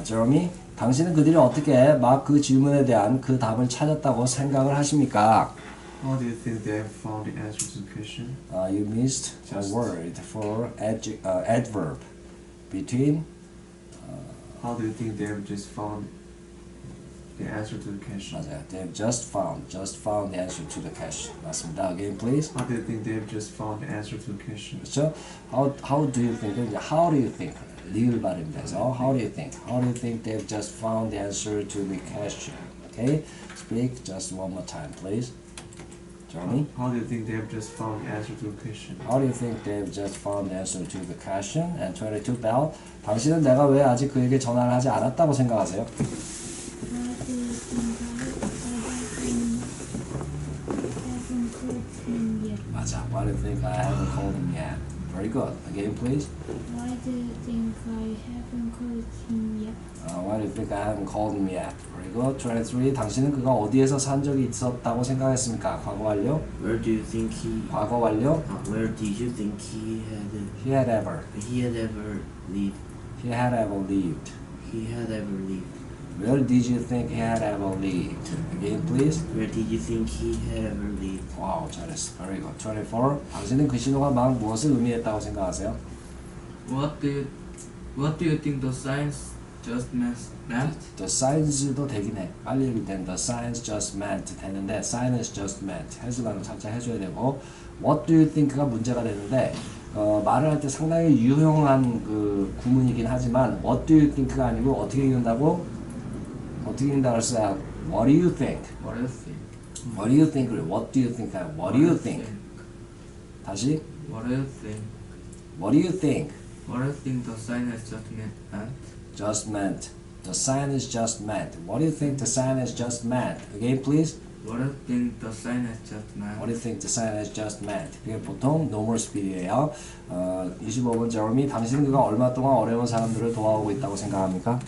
아, 제로미, 당신은 그들이 어떻게 막 그 질문에 대한 그 답을 찾았다고 생각을 하십니까? How do you think they have found the answer to the question? Uh, you missed a Just. word for adj- uh, adverb between How do you think they have just found the answer to the question? 맞아요. They've just found, just found the answer to the question. 맞습니다. Again, please. How do you think they have just found the answer to the question? 그렇죠? How, how do you think? how do you think? 리을 발음입니다. 그래서 how do you think? How do you think they've just found the answer to the question? Okay? Speak just one more time, please. Johnny? How do you think they have just found the answer to the question? How do you think they've just found the answer to the question? And 22 Bell. 당신은 내가 왜 아직 그에게 전화를 하지 않았다고 생각하세요? Very good. Again, please. Why do you think I haven't called him yet? Uh, why do you think I haven't called him yet? Very good. 23. 당신은 그가 어디에서 산 적이 있었다고 생각했습니까? 과거 완료? Where do you think he? 과거 완료? Uh, where did you think he had? He had ever. He had ever lived? He had ever lived. He had ever lived. Where did you think he had ever lived? Again, please. Where did you think he had ever lived? 와우, 잘했어. Very good. 24. 당신은 그 신호가 막 무엇을 의미했다고 생각하세요? What do you What do you think the science just meant? The science도 되긴 해. 빨리 읽을 땐 the science just meant 되는데 science just meant 해석하는 살짝 해줘야 되고 what do you think가 문제가 되는데 어, 말을 할 때 상당히 유용한 그 구문이긴 하지만 what do you think가 아니고 어떻게 읽는다고? 어떻게 읽는다고 했어요? What do you think? What do you think? What do you think? What do you think? What do you think? 다시 What do you think? What do you think? What do you think the science just meant? meant? Just meant. The sign is just meant. What do you think the sign is just meant? Again, please. What do you think the science just meant? What do you think the sign is just meant? 그게 보통 normal speed이에요. 어, 25번 제로미, 당신은 그가 얼마 동안 어려운 사람들을 도와오고 있다고 생각합니까?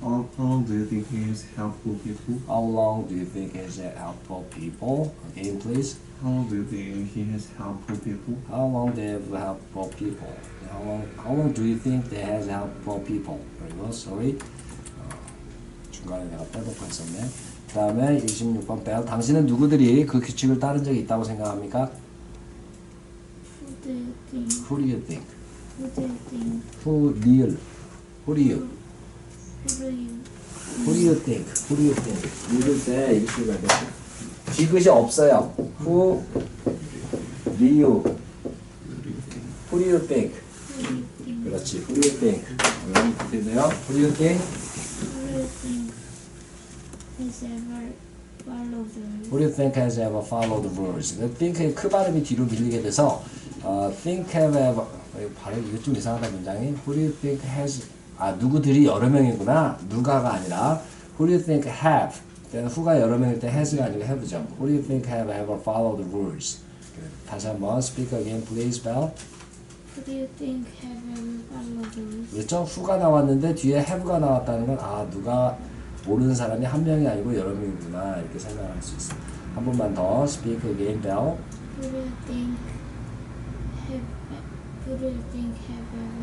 How, long do you think he has helpful people? How long do you think is it helpful people? Again, please. How long do you think he has helpful people? How long they have helpful people? How long, how long do you think they has helpful people? 그리고 sorry. 어, 중간에 내가 빼놓고 있었네. 그 다음에 26번 빼요. 당신은 누구들이 그 규칙을 따른 적이 있다고 생각합니까? Who do you think? Who do you think? Who do you think? Who real? Who do you? Who do you? Think? Who do you think? 읽을 때 이렇게 읽어야 돼. 디귿이 없어요. Who do you? Who do you think? 그렇지. Who do you think? 그러면 어떻게 돼요? Who do you think? Who do you think has ever followed the rules? 그 think의 크 발음이 뒤로 밀리게 돼서 어, think have ever 어, 발음 이게 좀 이상하다 문장이 Who do you think has 아 누구들이 여러 명이구나 누가가 아니라 Who do you think have 때는 who가 여러 명일 때 has가 아니고 have죠 Who do you think have ever followed the rules? 다시 한번 speak again please Bell Who do you think have ever followed the rules? 그렇죠? who가 나왔는데 뒤에 have가 나왔다는 건 아 누가 모르는 사람이 한 명이 아니고 여러 명이구나 이렇게 생각할 수 있어요 한 번만 더 speak again Bell Who do you think have Who do you think have ever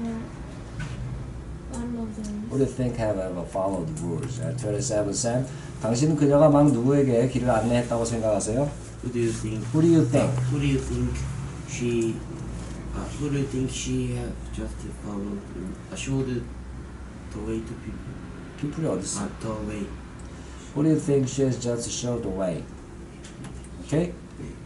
you think have ever followed the rules? At 27 Sam, 당신은 그녀가 막 누구에게 길을 안내했다고 생각하세요? Who do you think? Who do you think? Who do you think she? Uh, who do you think she have just followed? Uh, showed the way to people. people이 어디 있어? Uh, the way. Who do you think she has just showed the way? 오케이?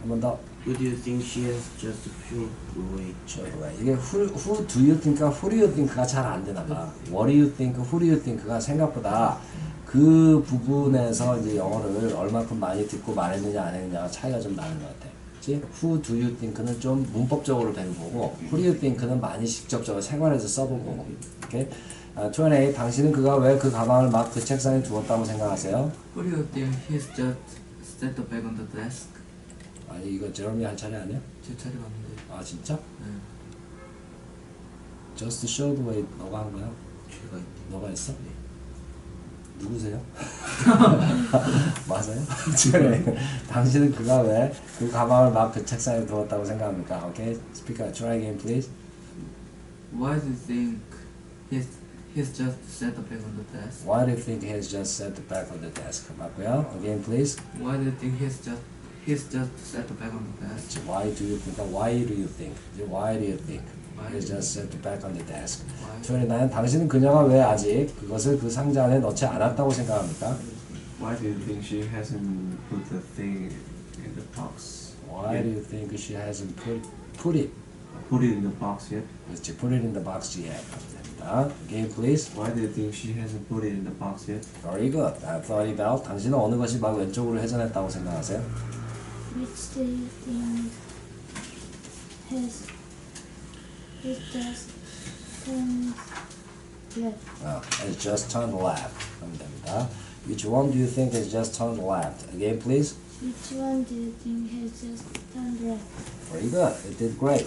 한번 더. Who do you think she has just showed the way? Showed the way. 이게 who, who do you think과 who do you think가 잘 안 되나 봐. What do you think, who do you think가 생각보다 그 부분에서 이제 영어를 얼마큼 많이 듣고 말했느냐 안 했느냐가 차이가 좀 나는 것 같아. 그치? Who do you think는 좀 문법적으로 배운 거고 Who do you think는 많이 직접적으로 생활에서 써본 거고 오케이? 아, 28 당신은 그가 왜 그 가방을 막 그 책상에 두었다고 생각하세요? Who do you think he's just set the bag on the desk? 아니 이거 제롬이 할 차례 아니야? 제 차례 맞는데. 아 진짜? 네. Just show the way 너가 한 거야? 제가 있- 너가 했어? 누구세요? 맞아요? 그래. 당신은 그가 왜 그 가방을 막 그 책상에 두었다고 생각합니까? 오케이, 스피커 try again please. Why do you think he's he's just set the bag on the desk? Why do you think he's just set the back on the desk? 맞고요. Again, please. Why do you think he's just he's just set bag on the desk? Why do you think? Why do you think? Why do you think? Why He's do you- just set back on the desk. Why? 29. 당신은 그녀가 왜 아직 그것을 그 상자 안에 넣지 않았다고 생각합니까? Why do you think she hasn't put the thing in the box? Why yet? do you think she hasn't put put it? Put it in the box yet? 그렇지. Put it in the box yet. 됩니다. Again, please. Why do you think she hasn't put it in the box yet? Very good. I thought about. 당신은 어느 것이 막 왼쪽으로 회전했다고 생각하세요? Which do you think has it just turned left? No, it's just turned left. Which one do you think has just turned left? Again, please. Which one do you think has just turned left? Very good. It did great.